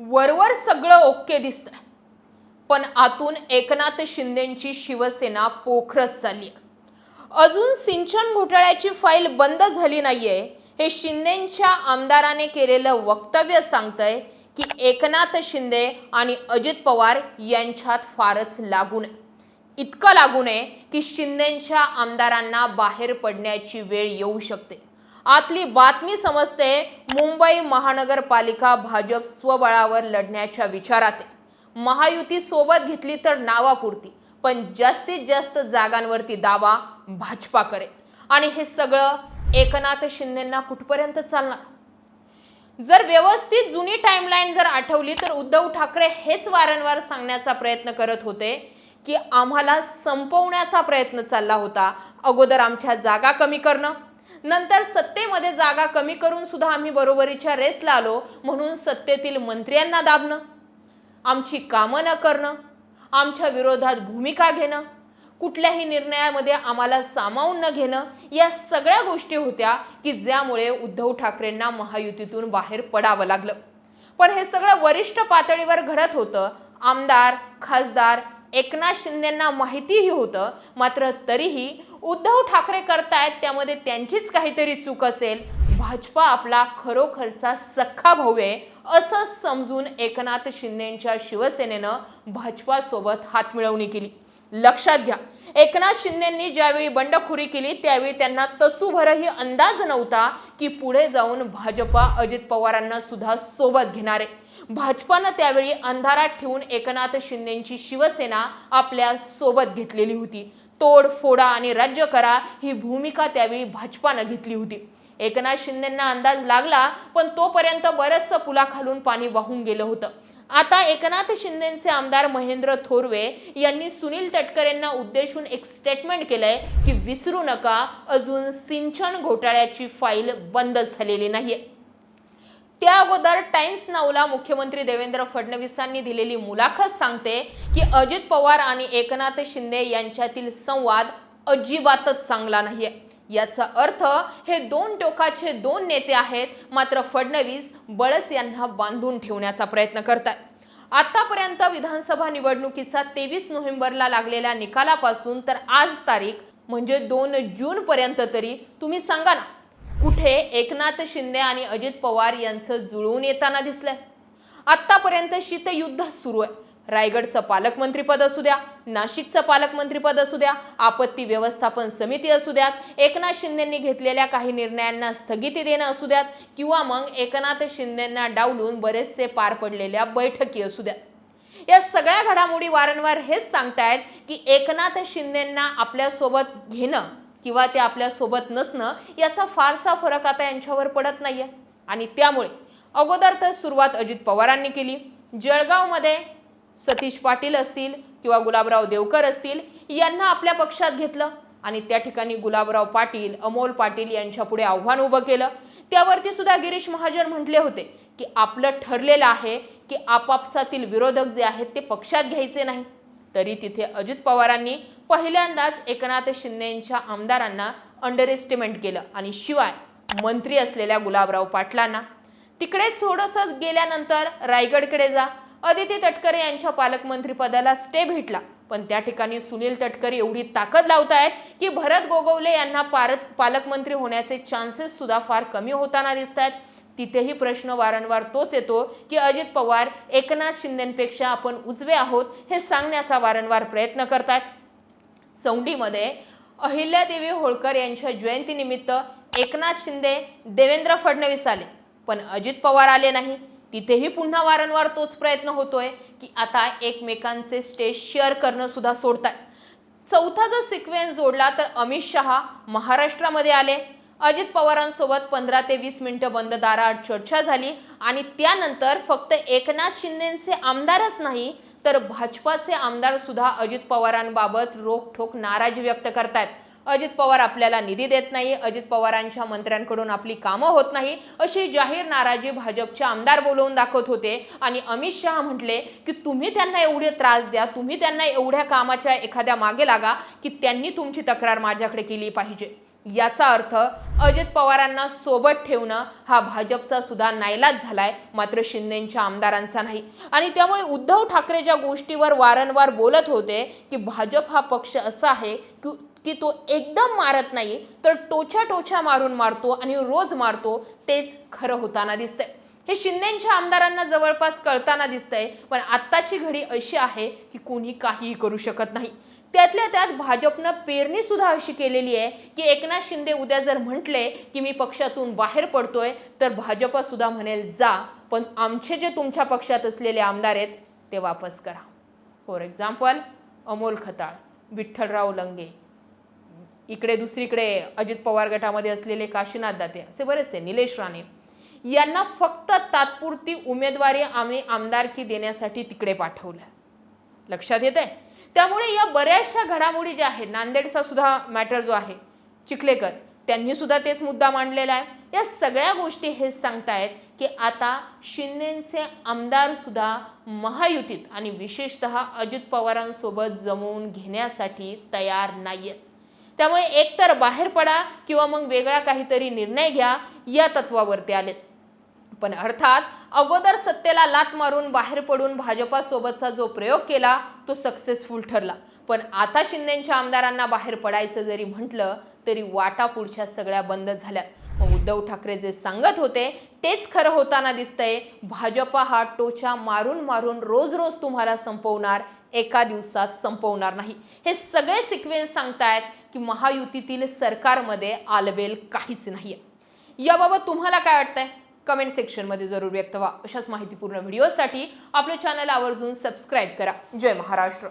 वरवर सगळं ओके दिसतं पण आतून एकनाथ शिंदेची शिवसेना पोखरत चालली अजून सिंचन घोटाळ्याची फाईल बंद झाली नाहीये हे शिंदेच्या आमदाराने केलेलं वक्तव्य सांगतंय की एकनाथ शिंदे आणि अजित पवार यांच्यात फारच लागू नये. इतकं लागू नये की शिंदेच्या आमदारांना बाहेर पडण्याची वेळ येऊ शकते. आतली बातमी समजते मुंबई महानगरपालिका भाजप स्वबळावर लढण्याच्या विचारात महायुती सोबत घेतली तर नावापुरती पण जास्तीत जास्त जागांवरती दावा भाजपा करेल आणि हे सगळं एकनाथ शिंदेंना कुठपर्यंत चालणार? जर व्यवस्थित जुनी टाइमलाईन जर आठवली तर उद्धव ठाकरे हेच वारंवार सांगण्याचा प्रयत्न करत होते की आम्हाला संपवण्याचा प्रयत्न चालला होता अगोदर आमच्या जागा कमी करणं नंतर सत्तेमध्ये जागा कमी करून सुद्धा आम्ही बरोबरीच्या रेसला आलो. म्हणून सत्तेतील मंत्र्यांना दाबणं आमची कामं न करणं आमच्या विरोधात भूमिका घेणं कुठल्याही निर्णयामध्ये आम्हाला सामावून न घेणं या सगळ्या गोष्टी होत्या की ज्यामुळे उद्धव ठाकरेंना महायुतीतून बाहेर पडावं लागलं. पण हे सगळं वरिष्ठ पातळीवर घडत होतं. आमदार खासदार एकनाथ शिंदेंना माहितीही होतं मात्र तरीही उद्धव ठाकरे करतायत त्यामध्ये त्यांचीच काहीतरी चूक असेल. भाजपा आपला खरोखरचा सख्खा भाऊ आहे असं समजून एकनाथ शिंदेंच्या शिवसेनेनं भाजपासोबत हातमिळवणी केली. लक्षात घ्या. एकनाथ शिंदेंनी ज्यावेळी बंडखोरी केली त्यावेळी त्यांना तसूभरही अंदाज नव्हता की पुढे जाऊन भाजपा अजित पवारांना सुद्धा सोबत घेणार आहे. भाजपानं त्यावेळी अंधारात ठेवून एकनाथ शिंदेची शिवसेना आपल्यासोबत घेतलेली होती. तोड फोडा आणि राज्य करा ही भूमिका त्यावेळी भाजपानं घेतली होती. एकनाथ शिंदेंना अंदाज लागला पण तोपर्यंत बरंचसं पुलाखालून पाणी वाहून गेलं होतं. आता एकनाथ शिंदेचे आमदार महेंद्र थोरवे यांनी सुनील तटकरेंना उद्देशून एक स्टेटमेंट केलंय की विसरू नका अजून सिंचन घोटाळ्याची फाईल बंद झालेली नाहीये. त्या अगोदर टाइम्स नाऊला मुख्यमंत्री देवेंद्र फडणवीसांनी दिलेली मुलाखत सांगते की अजित पवार आणि एकनाथ शिंदे यांच्यातील संवाद अजिबातच चांगला नाहीये. याचा अर्थ हे दोन टोकाचे दोन नेते आहेत मात्र फडणवीस बळच यांना बांधून ठेवण्याचा प्रयत्न करतात आतापर्यंत विधानसभा निवडणुकीचा तेवीस नोव्हेंबरला लागलेल्या निकालापासून तर आज तारीख म्हणजे दोन जून पर्यंत तरी तुम्ही सांगा ना कुठे एकनाथ शिंदे आणि अजित पवार यांचं जुळवून येताना दिसलंय. आतापर्यंत शीतयुद्ध सुरू आहे. रायगडचं पालकमंत्रीपद असू द्या नाशिकचं पालकमंत्रीपद असू द्या आपत्ती व्यवस्थापन समिती असू द्यात एकनाथ शिंदेंनी घेतलेल्या काही निर्णयांना स्थगिती देणं असू द्यात किंवा मग एकनाथ शिंदेंना डावलून बरेचसे पार पडलेल्या बैठकी असू द्या या सगळ्या घडामोडी वारंवार हेच सांगतायत की एकनाथ शिंदेंना आपल्यासोबत घेणं किंवा ते आपल्यासोबत नसणं याचा फारसा फरक आता यांच्यावर पडत नाही आहे आणि त्यामुळे अगोदर तर सुरुवात अजित पवारांनी केली. जळगावमध्ये सतीश पाटील असतील किंवा गुलाबराव देवकर असतील यांना आपल्या पक्षात घेतलं. आणि त्या ठिकाणी गुलाबराव पाटील अमोल पाटील यांच्या पुढे आव्हान उभं केलं. त्यावरती सुद्धा गिरीश महाजन म्हटले होते की आपलं ठरलेलं आहे की आपापसातील विरोधक जे आहेत ते पक्षात घ्यायचे नाही. तरी तिथे अजित पवारांनी पहिल्यांदाच एकनाथ शिंदेच्या आमदारांना अंडर एस्टिमेट केलं. आणि शिवाय मंत्री असलेल्या गुलाबराव पाटलांना. तिकडे थोडंसं गेल्यानंतर रायगडकडे जा. अदिती तटकरे यांच्या पालकमंत्रीपदाला स्टे भेटला. पण त्या ठिकाणी सुनील तटकरे एवढी ताकद लावतायत की भरत गोगवले यांना पारत पालकमंत्री होण्याचे चान्सेस सुद्धा फार कमी होताना दिसत आहेत तिथेही प्रश्न वारंवार तोच येतो की अजित पवार एकनाथ शिंदेपेक्षा आपण उजवे आहोत हे सांगण्याचा वारंवार प्रयत्न करतात सौंडीमध्ये अहिल्यादेवी होळकर यांच्या जयंतीनिमित्त एकनाथ शिंदे देवेंद्र फडणवीस आले. पण अजित पवार आले नाही. तिथेही पुन्हा वारंवार तोच प्रयत्न होतोय की आता एकमेकांचे स्टेज शेअर करणं सुद्धा सोडतात चौथा जर सिक्वेन्स जोडला तर अमित शहा महाराष्ट्रामध्ये आले. अजित पवारांसोबत पंधरा ते वीस मिनिटं बंद दाराआड चर्चा झाली आणि त्यानंतर फक्त एकनाथ शिंदेचे आमदारच नाही तर भाजपाचे आमदार सुद्धा अजित पवारांबाबत रोखठोक नाराजी व्यक्त करतायत. अजित पवार आपल्याला निधी देत नाही अजित पवारांच्या मंत्र्यांकडून आपली कामं होत नाही अशी जाहीर नाराजी भाजपचे आमदार बोलवून दाखवत होते. आणि अमित शहा म्हटले की तुम्ही त्यांना एवढे त्रास द्या तुम्ही त्यांना एवढ्या कामाच्या एखाद्या मागे लागा की त्यांनी तुमची तक्रार माझ्याकडे केली पाहिजे. याचा अर्थ अजित पवारांना सोबत ठेवणं हा भाजपचा सुद्धा नाईलाज झालाय मात्र शिंदेंच्या आमदारांचा नाही. आणि त्यामुळे उद्धव ठाकरे ज्या गोष्टीवर वारंवार बोलत होते की भाजप हा पक्ष असा आहे की की तो एकदम मारत नाही तर टोच्या टोच्या मारून मारतो आणि रोज मारतो तेच खरं होताना दिसतंय. हे शिंदेच्या आमदारांना जवळपास कळताना दिसतंय पण आत्ताची घडी अशी आहे की कोणी काहीही करू शकत नाही. त्यातल्या त्यात भाजपनं पेरणी सुद्धा अशी केलेली आहे की एकनाथ शिंदे उद्या जर म्हटले की मी पक्षातून बाहेर पडतोय तर भाजप सुद्धा म्हणेल जा पण आमचे जे तुमच्या पक्षात असलेले आमदार आहेत ते वापस करा. फॉर एक्झाम्पल अमोल खताळ विठ्ठलराव लंगे इकडे दुसरीकडे अजित पवार गटामध्ये असलेले काशीनाथ दाते असे बरेचसे निलेश राणे यांना फक्त तात्पुरती उमेदवारी आम्ही आमदारकी देण्यासाठी तिकडे पाठवलं लक्षात येते त्यामुळे या बऱ्याचशा घडामोडी ज्या आहेत नांदेडचा सुद्धा मॅटर जो आहे चिखलेकर त्यांनी सुद्धा तेच मुद्दा मांडलेला आहे. या सगळ्या गोष्टी हेच सांगतायत की आता शिंदेचे आमदार सुद्धा महायुतीत आणि विशेषतः अजित पवारांसोबत जमवून घेण्यासाठी तयार नाहीयेत. त्यामुळे एकतर बाहेर पडा किंवा मग वेगळा काहीतरी निर्णय घ्या या तत्वावरती आलेत. पण अर्थात अगोदर सत्तेला लात मारून बाहेर पडून भाजपासोबतचा जो प्रयोग केला तो सक्सेसफुल ठरला. पण आता शिंदेच्या आमदारांना बाहेर पडायचं जरी म्हटलं तरी वाटा पुढच्या सगळ्या बंद झाल्या. मग उद्धव ठाकरे जे सांगत होते तेच खरं होताना दिसतंय. भाजपा हा टोचा मारून मारून रोज रोज तुम्हाला संपवणार एका दिवसात संपवणार नाही. हे सगळे सिक्वेन्स सांगतायत. की महायुतीतील सरकारमध्ये आलबेल काहीच नाहीये. याबाबत तुम्हाला काय वाटतंय? कमेंट सेक्शनमध्ये जरूर व्यक्त व्हा. अशाच माहितीपूर्ण व्हिडिओसाठी आपलं चॅनल आवर्जून सबस्क्राईब करा. जय महाराष्ट्र.